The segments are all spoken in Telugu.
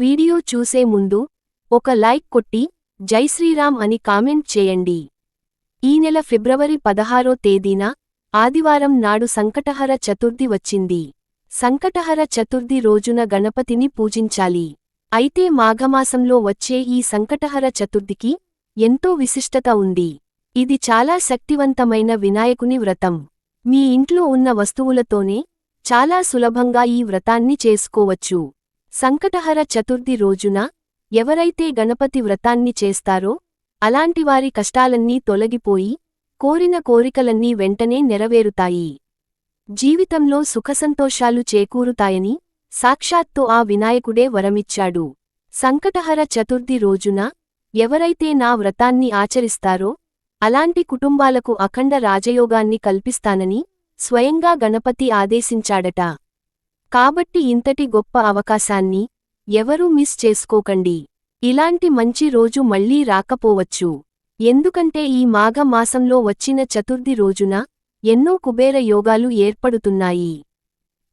వీడియో చూసే ముందు ఒక లైక్ కొట్టి జై శ్రీరామ్ అని కామెంట్ చేయండి. ఈ నెల ఫిబ్రవరి పదహారో తేదీన ఆదివారం నాడు సంకటహర చతుర్థి వచ్చింది. సంకటహర చతుర్థి రోజున గణపతిని పూజించాలి. అయితే మాఘమాసంలో వచ్చే ఈ సంకటహర చతుర్థికి ఎంతో విశిష్టత ఉంది. ఇది చాలా శక్తివంతమైన వినాయకుని వ్రతం. మీ ఇంట్లో ఉన్న వస్తువులతోనే చాలా సులభంగా ఈ వ్రతాన్ని చేసుకోవచ్చు. సంకటహర చతుర్థి రోజున ఎవరైతే గణపతి వ్రతాన్ని చేస్తారో అలాంటివారి కష్టాలన్నీ తొలగిపోయి కోరిన కోరికలన్నీ వెంటనే నెరవేరుతాయి. జీవితంలో సుఖసంతోషాలు చేకూరుతాయని సాక్షాత్తు ఆ వినాయకుడే వరమిచ్చాడు. సంకటహర చతుర్థి రోజున ఎవరైతే నా వ్రతాన్ని ఆచరిస్తారో అలాంటి కుటుంబాలకు అఖండ రాజయోగాన్ని కల్పిస్తానని స్వయంగా గణపతి ఆదేశించాడట. కాబట్టి ఇంతటి గొప్ప అవకాశాన్ని ఎవరూ మిస్ చేసుకోకండి. ఇలాంటి మంచి రోజు మళ్ళీ రాకపోవచ్చు. ఎందుకంటే ఈ మాఘ మాసంలో వచ్చిన చతుర్థి రోజున ఎన్నో కుబేర యోగాలు ఏర్పడుతున్నాయి.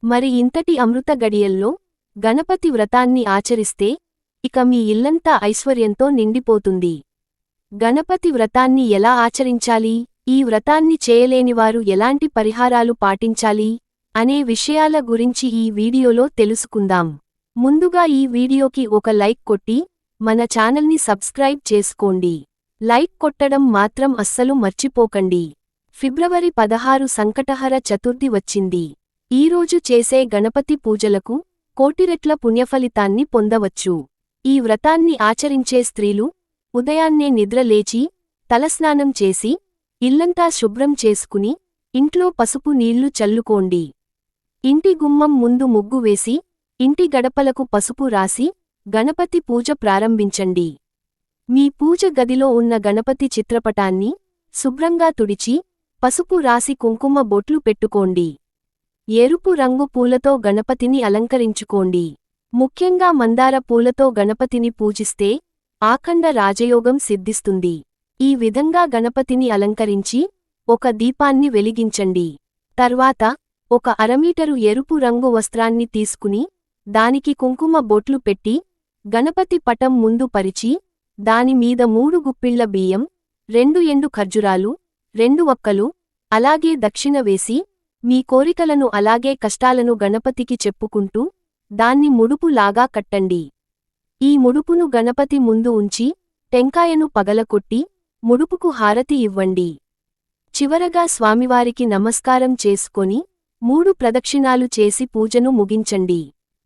మరి ఇంతటి అమృత గడియల్లో గణపతి వ్రతాన్ని ఆచరిస్తే ఇక మీ ఇల్లంతా ఐశ్వర్యంతో నిండిపోతుంది. గణపతి వ్రతాన్ని ఎలా ఆచరించాలి? ఈ వ్రతాన్ని చేయలేనివారు ఎలాంటి పరిహారాలు పాటించాలి? అనే విషయాల గురించి ఈ వీడియోలో తెలుసుకుందాం. ముందుగా ఈ వీడియోకి ఒక లైక్ కొట్టి మన ఛానల్ని సబ్స్క్రైబ్ చేసుకోండి. లైక్ కొట్టడం మాత్రం అస్సలు మర్చిపోకండి. ఫిబ్రవరి పదహారు సంకటహర చతుర్థి వచ్చింది. ఈరోజు చేసే గణపతి పూజలకు కోటిరెట్ల పుణ్యఫలితాన్ని పొందవచ్చు. ఈ వ్రతాన్ని ఆచరించే స్త్రీలు ఉదయాన్నే నిద్రలేచి తలస్నానం చేసి ఇల్లంతా శుభ్రం చేసుకుని ఇంట్లో పసుపు నీళ్ళు చల్లుకోండి. ఇంటి గుమ్మం ముందు ముగ్గు వేసి ఇంటి గడపలకు పసుపు రాసి గణపతి పూజ ప్రారంభించండి. మీ పూజ గదిలో ఉన్న గణపతి చిత్రపటాన్ని శుభ్రంగా తుడిచి పసుపు రాసి కుంకుమ బొట్లు పెట్టుకోండి. ఎరుపు రంగు పూలతో గణపతిని అలంకరించుకోండి. ముఖ్యంగా మందార పూలతో గణపతిని పూజిస్తే ఆఖండ రాజయోగం సిద్ధిస్తుంది. ఈ విధంగా గణపతిని అలంకరించి ఒక దీపాన్ని వెలిగించండి. తర్వాత ఒక అరమీటరు ఎరుపు రంగు వస్త్రాన్ని తీసుకుని దానికి కుంకుమ బొట్లు పెట్టి గణపతి పటం ముందు పరిచి దానిమీద మూడు గుప్పిళ్ళ బియ్యం రెండు ఎండు ఖర్జురాలు రెండు ఒక్కలు అలాగే దక్షిణ వేసి మీ కోరికలను అలాగే కష్టాలను గణపతికి చెప్పుకుంటూ దాన్ని ముడుపులాగా కట్టండి. ఈ ముడుపును గణపతి ముందు ఉంచి టెంకాయను పగలకొట్టి ముడుపుకు హారతి ఇవ్వండి. చివరగా స్వామివారికి నమస్కారం చేసుకొని మూడు ప్రదక్షిణాలు చేసి పూజను ముగించండి.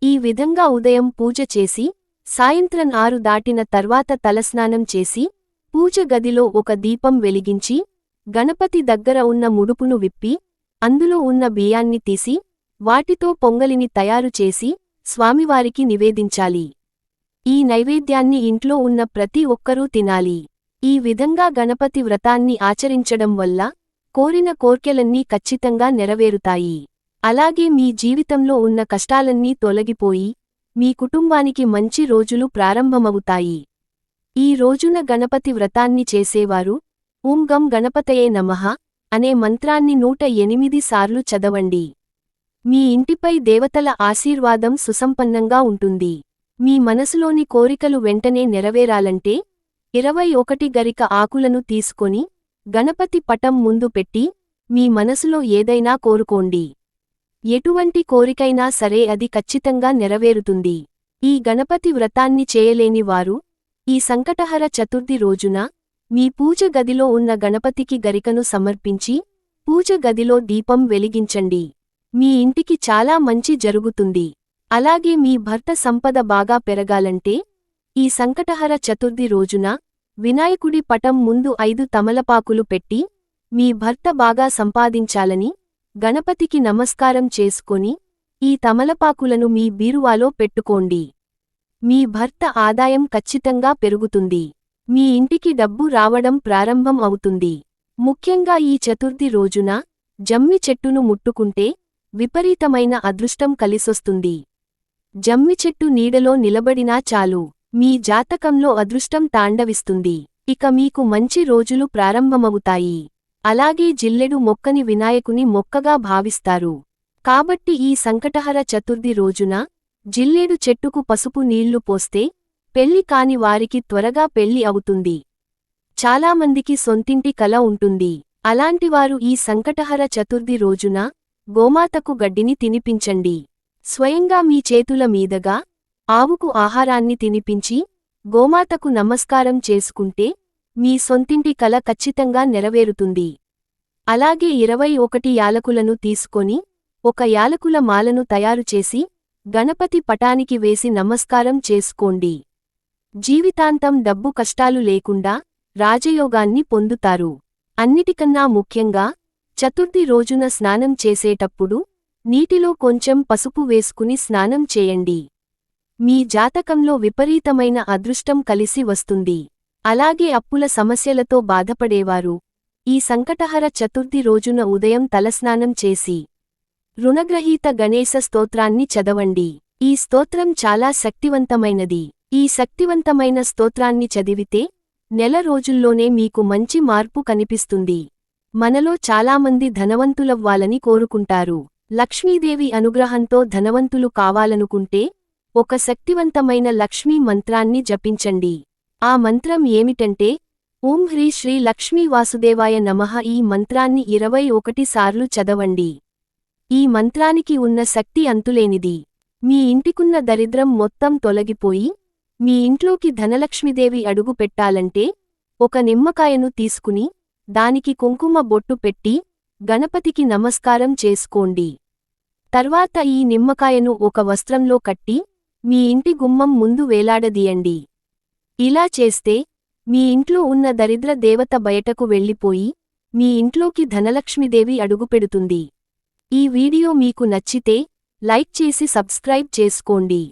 ఈ విధంగా ఉదయం పూజ చేసి సాయంత్రం ఆరు దాటిన తర్వాత తలస్నానం చేసి పూజ గదిలో ఒక దీపం వెలిగించి గణపతి దగ్గర ఉన్న ముడుపును విప్పి అందులో ఉన్న బియ్యాన్ని తీసి వాటితో పొంగలిని తయారు చేసి స్వామివారికి నివేదించాలి. ఈ నైవేద్యాన్ని ఇంట్లో ఉన్న ప్రతి ఒక్కరూ తినాలి. ఈ విధంగా గణపతి వ్రతాన్ని ఆచరించడం వల్ల కోరిన కోర్కెలన్నీ ఖచ్చితంగా నెరవేరుతాయి. అలాగే మీ జీవితంలో ఉన్న కష్టాలన్నీ తొలగిపోయి మీ కుటుంబానికి మంచి రోజులు ప్రారంభమవుతాయి. ఈ రోజున గణపతి వ్రతాన్ని చేసేవారు. ఓం గం గణపతయే నమః అనే మంత్రాన్ని నూట ఎనిమిది సార్లు చదవండి. మీ ఇంటిపై దేవతల ఆశీర్వాదం సుసంపన్నంగా ఉంటుంది. మీ మనసులోని కోరికలు వెంటనే నెరవేరాలంటే ఇరవై ఒకటి గరిక ఆకులను తీసుకొని గణపతి పటం ముందు పెట్టి మీ మనసులో ఏదైనా కోరుకోండి. ఎటువంటి కోరికైనా సరే అది ఖచ్చితంగా నెరవేరుతుంది. ఈ గణపతి వ్రతాన్ని చేయలేని వారు ఈ సంకటహర చతుర్థి రోజున మీ పూజ గదిలో ఉన్న గణపతికి గరికను సమర్పించి పూజ గదిలో దీపం వెలిగించండి. మీ ఇంటికి చాలా మంచి జరుగుతుంది. అలాగే మీ భర్త సంపద బాగా పెరగాలంటే ఈ సంకటహర చతుర్థి రోజున వినాయకుడి పటం ముందు ఐదు తమలపాకులు పెట్టి మీ భర్త బాగా సంపాదించాలని గణపతికి నమస్కారం చేసుకొని ఈ తమలపాకులను మీ బీరువాలో పెట్టుకోండి. మీ భర్త ఆదాయం ఖచ్చితంగా పెరుగుతుంది. మీ ఇంటికి డబ్బు రావడం ప్రారంభం అవుతుంది. ముఖ్యంగా ఈ చతుర్థి రోజున జమ్మి చెట్టును ముట్టుకుంటే విపరీతమైన అదృష్టం కలిసొస్తుంది. జమ్మి చెట్టు నీడలో నిలబడినా చాలు. మీ జాతకంలో అదృష్టం తాండవిస్తుంది. ఇక మీకు మంచి రోజులు ప్రారంభమవుతాయి. అలాగే జిల్లెడు మొక్కని వినాయకుని మొక్కగా భావిస్తారు. కాబట్టి ఈ సంకటహర చతుర్థి రోజున జిల్లేడు చెట్టుకు పసుపు నీళ్ళు పోస్తే పెళ్ళి కాని వారికి త్వరగా పెళ్ళి అవుతుంది. చాలామందికి సొంతింటి కల ఉంటుంది. అలాంటివారు ఈ సంకటహర చతుర్థి రోజున గోమాతకు గడ్డిని తినిపించండి. స్వయంగా మీ చేతుల మీదగా ఆవుకు ఆహారాన్ని తినిపించి గోమాతకు నమస్కారం చేసుకుంటే మీ సొంతింటి కల ఖచ్చితంగా నెరవేరుతుంది. అలాగే ఇరవై ఒకటి యాలకులను తీసుకొని ఒక యాలకుల మాలను తయారుచేసి గణపతి పటానికి వేసి నమస్కారం చేసుకోండి. జీవితాంతం డబ్బు కష్టాలు లేకుండా రాజయోగాన్ని పొందుతారు. అన్నిటికన్నా ముఖ్యంగా చతుర్థి రోజున స్నానం చేసేటప్పుడు నీటిలో కొంచెం పసుపు వేసుకుని స్నానం చేయండి. మీ జాతకంలో విపరీతమైన అదృష్టం కలిసి వస్తుంది. అలాగే అప్పుల సమస్యలతో బాధపడేవారు. ఈ సంకటహర చతుర్థి రోజున ఉదయం తలస్నానం చేసి రుణగ్రహీత గణేశ స్తోత్రాన్ని చదవండి. ఈ స్తోత్రం చాలా శక్తివంతమైనది. ఈ శక్తివంతమైన స్తోత్రాన్ని చదివితే నెల రోజుల్లోనే మీకు మంచి మార్పు కనిపిస్తుంది. మనలో చాలామంది ధనవంతులవ్వాలని కోరుకుంటారు. లక్ష్మీదేవి అనుగ్రహంతో ధనవంతులు కావాలనుకుంటే ఒక శక్తివంతమైన లక్ష్మీ మంత్రాన్ని జపించండి. ఆ మంత్రం ఏమిటంటే ఓం హ్రీ శ్రీ లక్ష్మీ వాసుదేవాయ నమః. ఈ మంత్రాన్ని ఇరవై ఒకటి సార్లు చదవండి. ఈ మంత్రానికి ఉన్న శక్తి అంతులేనిది. మీ ఇంటికున్న దరిద్రం మొత్తం తొలగిపోయి మీ ఇంట్లోకి ధనలక్ష్మీదేవి అడుగు పెట్టాలంటే ఒక నిమ్మకాయను తీసుకుని దానికి కుంకుమ బొట్టు పెట్టి గణపతికి నమస్కారం చేసుకోండి. తర్వాత ఈ నిమ్మకాయను ఒక వస్త్రంలో కట్టి మీ ఇంటి గుమ్మం ముందు వేలాడదీయండి. ఇలా చేస్తే మీ ఇంట్లో ఉన్న దరిద్ర దేవత బయటకు వెళ్ళిపోయి మీ ఇంట్లోకి ధనలక్ష్మీదేవి అడుగుపెడుతుంది. ఈ వీడియో మీకు నచ్చితే లైక్ చేసి సబ్స్క్రైబ్ చేసుకోండి.